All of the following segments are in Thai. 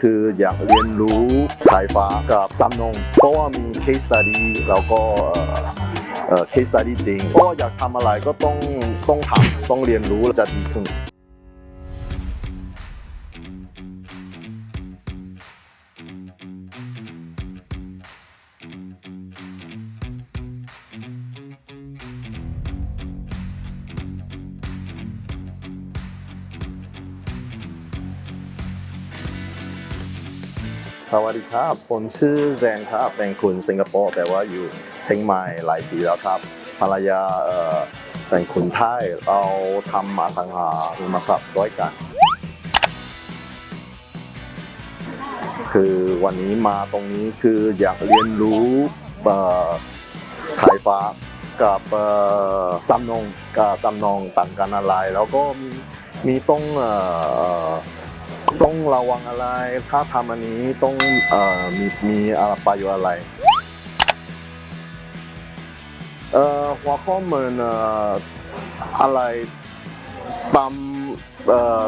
คืออยากเรียนรู้สายฟ้ากับจำนง เพราะว่ามี case study แล้วก็เอ่อเอ่อ case study จริง เพราะว่าอยากทำอะไรก็ต้องต้องทำต้องเรียนรู้จะดีขึ้น สวัสดีครับ ผมชื่อแซนครับ เป็นคนสิงคโปร์แต่ว่าอยู่เชียงใหม่หลายปีแล้วครับภรรยาเป็นคนไทยเราทำอสังหาริมทรัพย์ด้วยกัน คือวันนี้มาตรงนี้คืออยากเรียนรู้ขายฟ้ากับจำนงกับจำนองต่างกันอะไร แล้วก็มีมีต้อง ต้องระวังอะไร ถ้าทำอันนี้ต้องเอ่อมีมีอะไรประโยชน์อะไรเอ่อหัวข้อเหมือนเอ่ออะไรตามเอ่อ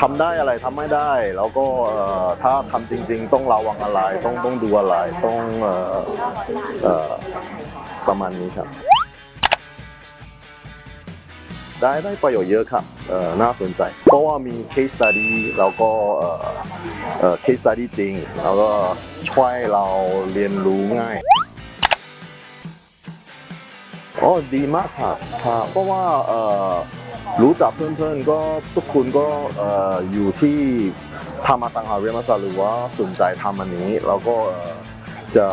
ทำได้อะไรทำไม่ได้ แล้วก็เอ่อถ้าทำจริง ๆ ต้องระวังอะไร ต้องต้องดูอะไร ต้องเอ่อเอ่อประมาณนี้ครับ ได้ได้ประโยชน์เยอะครับเอ่อน่าสนใจ เพราะว่ามี case study แล้วก็เอ่อเออ case study จริง แล้วก็ช่วยเราเรียนรู้ง่ายโอ้ดีมากครับครับเพราะว่าเอ่อรู้จักเพื่อนๆก็ทุกคนก็เอ่ออยู่ที่ทำอสังหาริมทรัพย์หรือว่าสนใจทำอันนี้ แล้วก็เอ่อจะ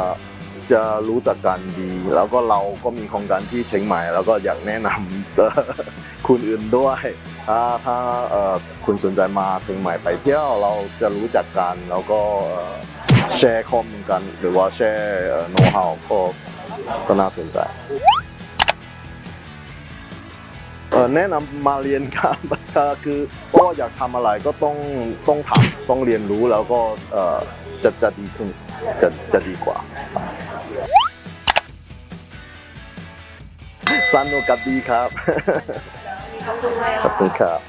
จะรู้จักกันดี แล้วก็เราก็มีโครงการที่เชียงใหม่ แล้วก็อยากแนะนำ คุณอื่นด้วย ถ้าถ้าคุณสนใจมาเชียงใหม่ไปเที่ยวเราจะรู้จักกันแล้วก็แชร์ข้อมูลกัน หรือว่าแชร์โน้ตฮาวก็ก็น่าสนใจแนะนำมาเรียนครับก็คือเพราะว่าอยากทำอะไรก็ต้องต้องทำต้องเรียนรู้แล้วก็จะจะดีขึ้นจะจะดีกว่าสนุกกับดีครับ ขอบคุณมาก ขอบคุณครับ